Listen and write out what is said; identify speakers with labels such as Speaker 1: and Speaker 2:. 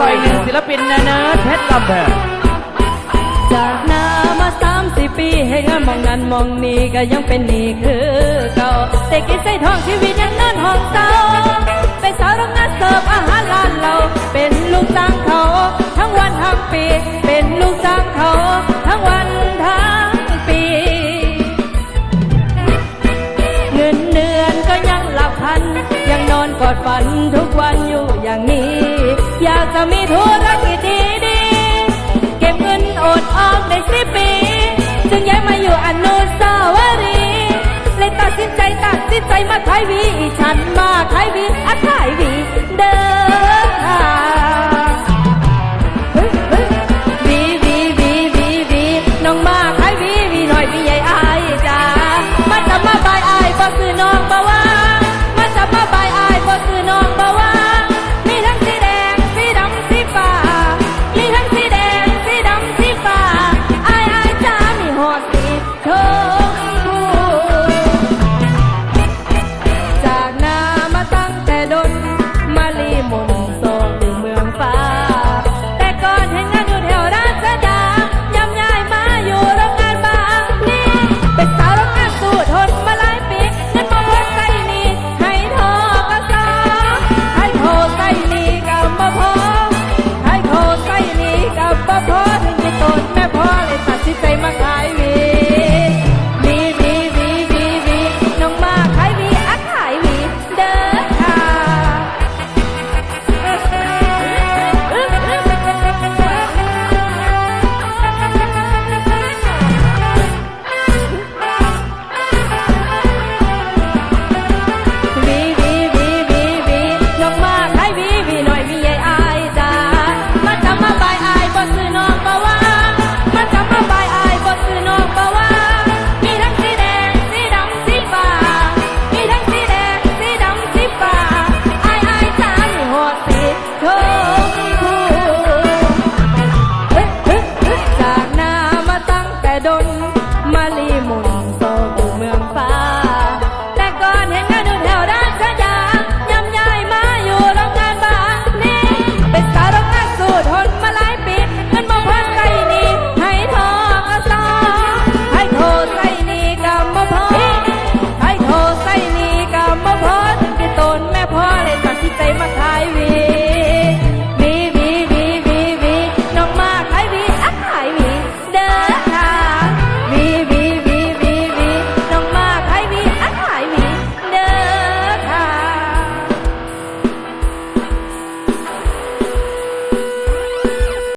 Speaker 1: ต่อยหนึ่งศิลปินนเนิร์ดเพชรลำเพลิน
Speaker 2: จากน้ามาสามสี่ปีให้งานมองนั้นมองนี้ก็ยังเป็นนี่คือเก่าแต่กินใส่ทองชีวิตยังนอนห้องเศร้าเป็นสาวโรงงานเสิร์ฟอาหารร้านเรา เป็นลูกจ้างเขา ทั้งวันทั้งปี เป็นลูกจ้างเขา ทั้งวันทั้งปี เงินเดือนก็ยังหลักพัน ยังนอนกอดฝันทุกวันอยู่อย่างนี้ อยากจะมีธุรกิจดี เก็บเงินอดออมได้สิปี จึงย้ายมาอยู่อนุสาวรีย์เลยตัดสินใจตัดสินใจมาขายวี ฉันมาขายวีอัธ ดลมาลีมุน